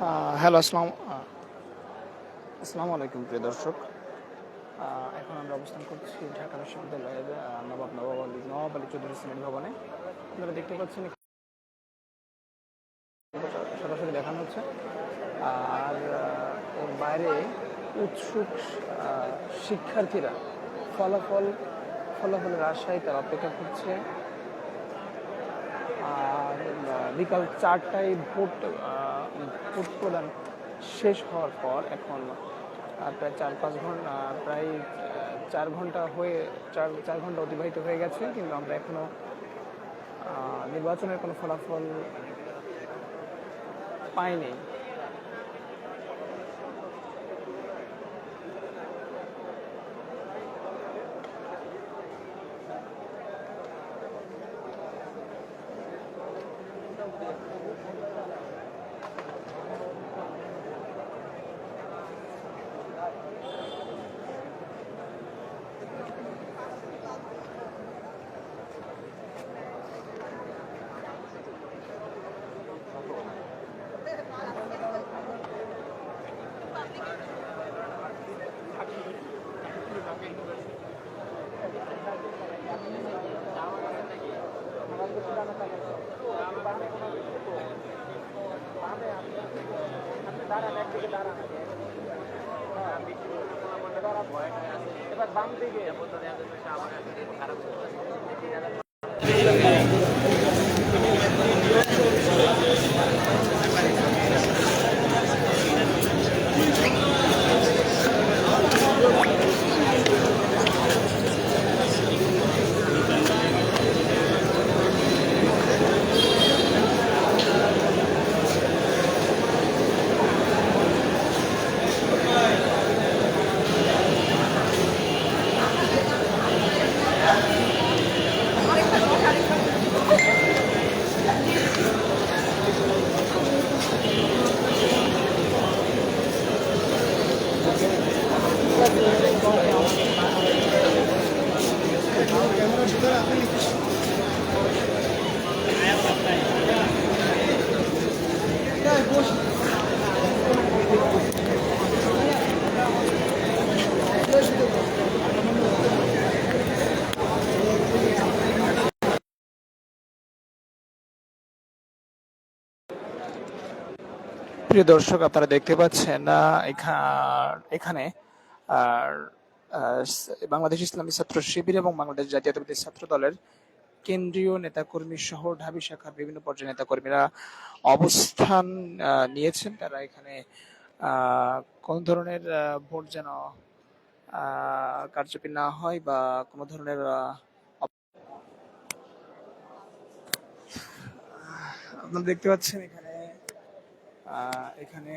Hello, আসসালাম আসসালামু আলাইকুম প্রিয় দর্শক। এখন আমরা অবস্থান করছি ঢাকা বিশ্ববিদ্যালয়ের নবাব নবাব আলী নবাব আলী চৌধুরী শ্রেণি ভবনে। আপনারা দেখতে পাচ্ছেন সরাসরি দেখানো হচ্ছে। আর এর বাইরে উৎসুক শিক্ষার্থীরা ফলাফল, ফলাফলের আশায় তারা অপেক্ষা করছে। আর বিকাল চারটায় ভোট প্রদান শেষ হওয়ার পর এখন প্রায় চার পাঁচ ঘণ্টা প্রায় চার ঘণ্টা হয়ে, চার চার ঘণ্টা অতিবাহিত হয়ে গেছে, কিন্তু আমরা এখনও নির্বাচনের কোনো ফলাফল পাইনি। এবার বাম দিকে। প্রিয় দর্শক আপনারা দেখতে পাচ্ছেন এখানে আর বাংলাদেশ ইসলামী ছাত্র শিবির এবং বাংলাদেশ জাতীয়তাবাদী ছাত্র দলের কেন্দ্রীয় নেতাকর্মী সহ ঢাবি শাখার বিভিন্ন পর্যায়ের নেতাকর্মীরা অবস্থান নিয়েছেন। তারা এখানে কোন ধরনের ভোট যেন কারচুপি না হয় বা কোনো ধরনের আপনারা দেখতে পাচ্ছেন এখানে এখানে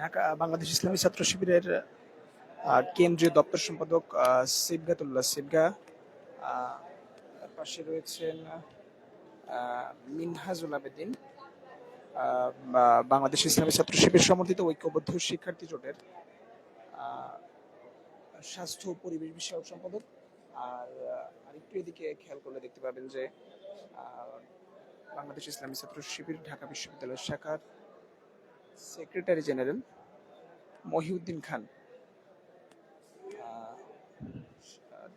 ঢাকা, বাংলাদেশ ইসলামী ছাত্র শিবিরের কেন্দ্রীয় দপ্তর সম্পাদক সিবগাতুল্লাহ সিবগা পাশে রয়েছেন মিনহাজুল আবেদিন বাংলাদেশ ইসলামী ছাত্র শিবির সমর্থিত ঐক্যবদ্ধ শিক্ষার্থী জোটের স্বাস্থ্য ও পরিবেশ বিষয়ক সম্পাদক। আর আরেকটু এদিকে খেয়াল করলে দেখতে পাবেন যে বাংলাদেশ ইসলামী ছাত্র শিবির ঢাকা বিশ্ববিদ্যালয় শাখার সেক্রেটারি জেনারেল মহিউদ্দিন খান।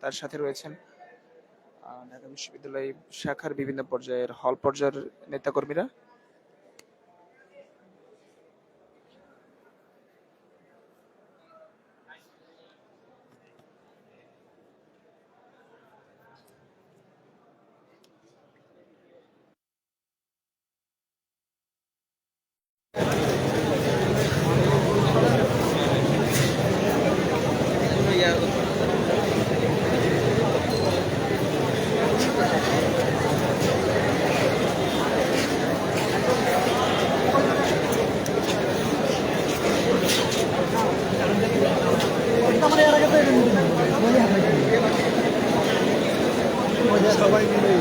তার সাথে রয়েছেন ঢাকা বিশ্ববিদ্যালয় শাখার বিভিন্ন পর্যায়ের হল পর্যায়ের নেতাকর্মীরা। সবাই মিলে